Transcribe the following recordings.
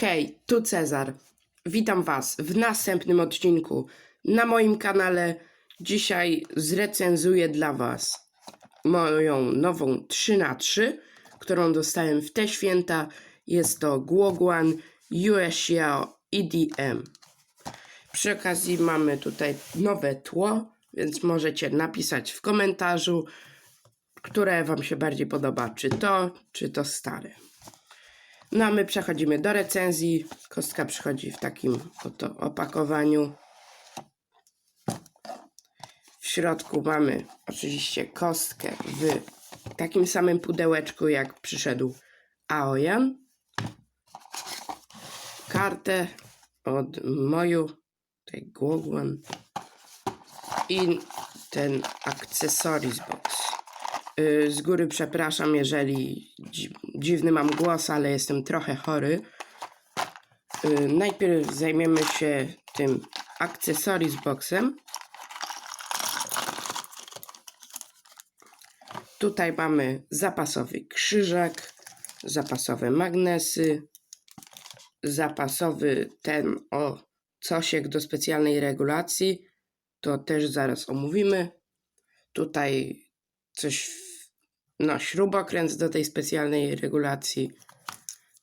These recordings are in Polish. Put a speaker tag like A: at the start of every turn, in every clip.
A: Hej, tu Cezar. Witam Was w następnym odcinku na moim kanale. Dzisiaj zrecenzuję dla Was moją nową 3 na 3 którą dostałem w te święta. Jest to Guoguan USL EDM. Przy okazji mamy tutaj nowe tło, więc możecie napisać w komentarzu, które Wam się bardziej podoba, czy to, czy to stare. No a my przechodzimy do recenzji. Kostka przychodzi w takim oto opakowaniu. W środku mamy oczywiście kostkę w takim samym pudełeczku jak przyszedł Aoyan. Kartę od Moju, tej Guoguan i ten Accessories Box. Y, Z góry przepraszam, jeżeli dzi- dziwny mam głos, ale jestem trochę chory. Y, Najpierw zajmiemy się tym Accessories Boxem. Tutaj mamy zapasowy krzyżak, zapasowe magnesy, zapasowy ten o cosiek do specjalnej regulacji. To też zaraz omówimy. Tutaj coś, no śrubokręt do tej specjalnej regulacji.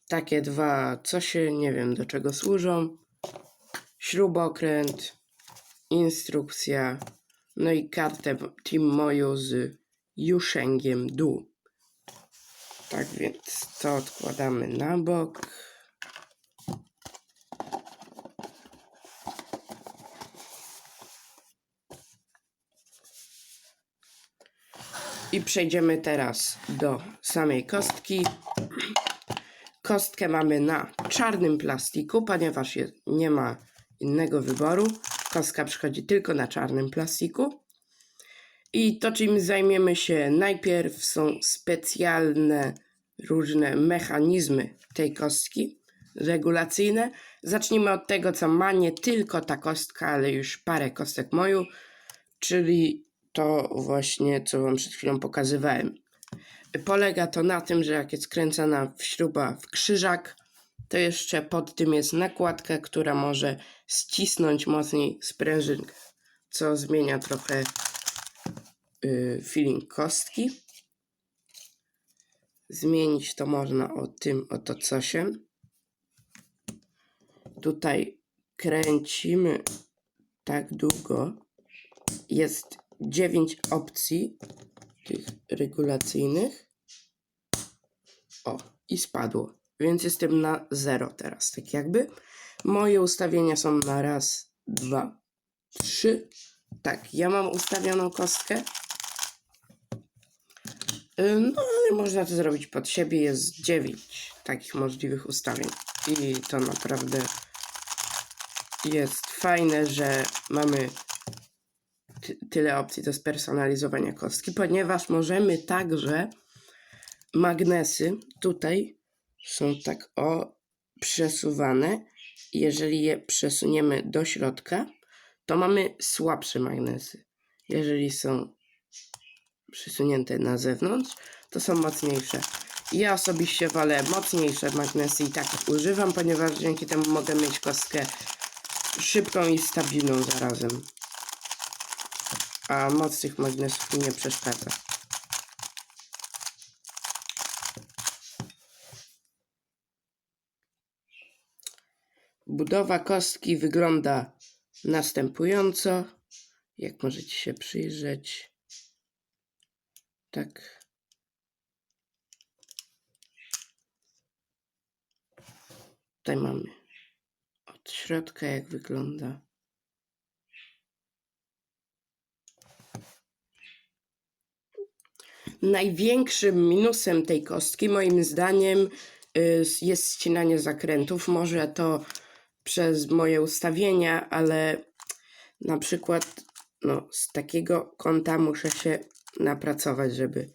A: Takie dwa, co się, nie wiem do czego służą. Śrubokręt, instrukcja, no i kartę Team Moju z Yushengiem Du. Tak więc to odkładamy na bok. I przejdziemy teraz do samej kostki. Kostkę mamy na czarnym plastiku, ponieważ nie ma innego wyboru. Kostka przychodzi tylko na czarnym plastiku. I to, czym zajmiemy się najpierw, są specjalne różne mechanizmy tej kostki regulacyjne. Zacznijmy od tego, co ma nie tylko ta kostka, ale już parę kostek moją, czyli to właśnie, co Wam przed chwilą pokazywałem. Polega to na tym, że jak jest kręcona w śruba w krzyżak, to jeszcze pod tym jest nakładka, która może ścisnąć mocniej sprężynkę, co zmienia trochę y, feeling kostki. Zmienić to można o tym oto cosiem. Tutaj kręcimy tak długo. Jest 9 opcji tych regulacyjnych. O, i spadło. Więc jestem na 0 teraz, tak jakby. Moje ustawienia są na raz, dwa, trzy. Tak, ja mam ustawioną kostkę. No, ale można to zrobić pod siebie. Jest 9 takich możliwych ustawień. I to naprawdę jest fajne, że mamy tyle opcji do spersonalizowania kostki, ponieważ możemy także magnesy tutaj są tak o przesuwane. Jeżeli je przesuniemy do środka, to mamy słabsze magnesy. Jeżeli są przesunięte na zewnątrz, to są mocniejsze. Ja osobiście wolę mocniejsze magnesy i tak używam, ponieważ dzięki temu mogę mieć kostkę szybką i stabilną zarazem. A moc tych magnesów nie przeszkadza. Budowa kostki wygląda następująco. Jak możecie się przyjrzeć. Tak. Tutaj mamy od środka jak wygląda. Największym minusem tej kostki, moim zdaniem, y, jest ścinanie zakrętów. Może to przez moje ustawienia, ale na przykład no, z takiego kąta muszę się napracować, żeby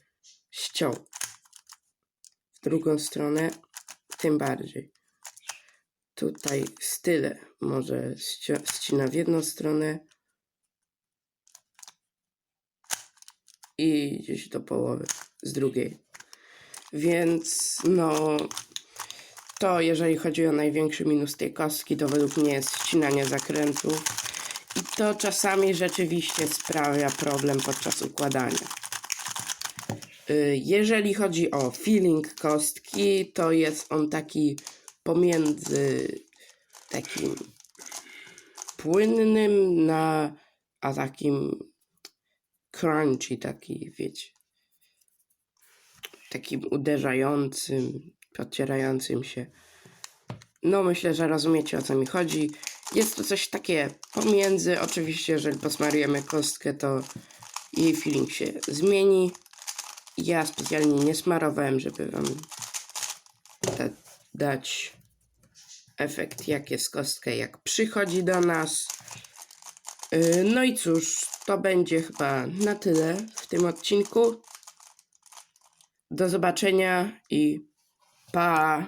A: ściął. W drugą stronę tym bardziej. Tutaj style może ścina w jedną stronę i gdzieś do połowy z drugiej. Więc no to jeżeli chodzi o największy minus tej kostki, to według mnie jest ścinanie zakrętów. I to czasami rzeczywiście sprawia problem podczas układania. Y, Jeżeli chodzi o feeling kostki, to jest on taki pomiędzy takim płynnym na a takim crunchy, taki wiecie, takim uderzającym, podcierającym się. No myślę, że rozumiecie o co mi chodzi. Jest to coś takie pomiędzy, oczywiście jeżeli posmarujemy kostkę, to jej feeling się zmieni. Ja specjalnie nie smarowałem, żeby wam da- dać efekt, jak jest kostka, jak przychodzi do nas. Yy, No i cóż, to będzie chyba na tyle w tym odcinku. Do zobaczenia i pa!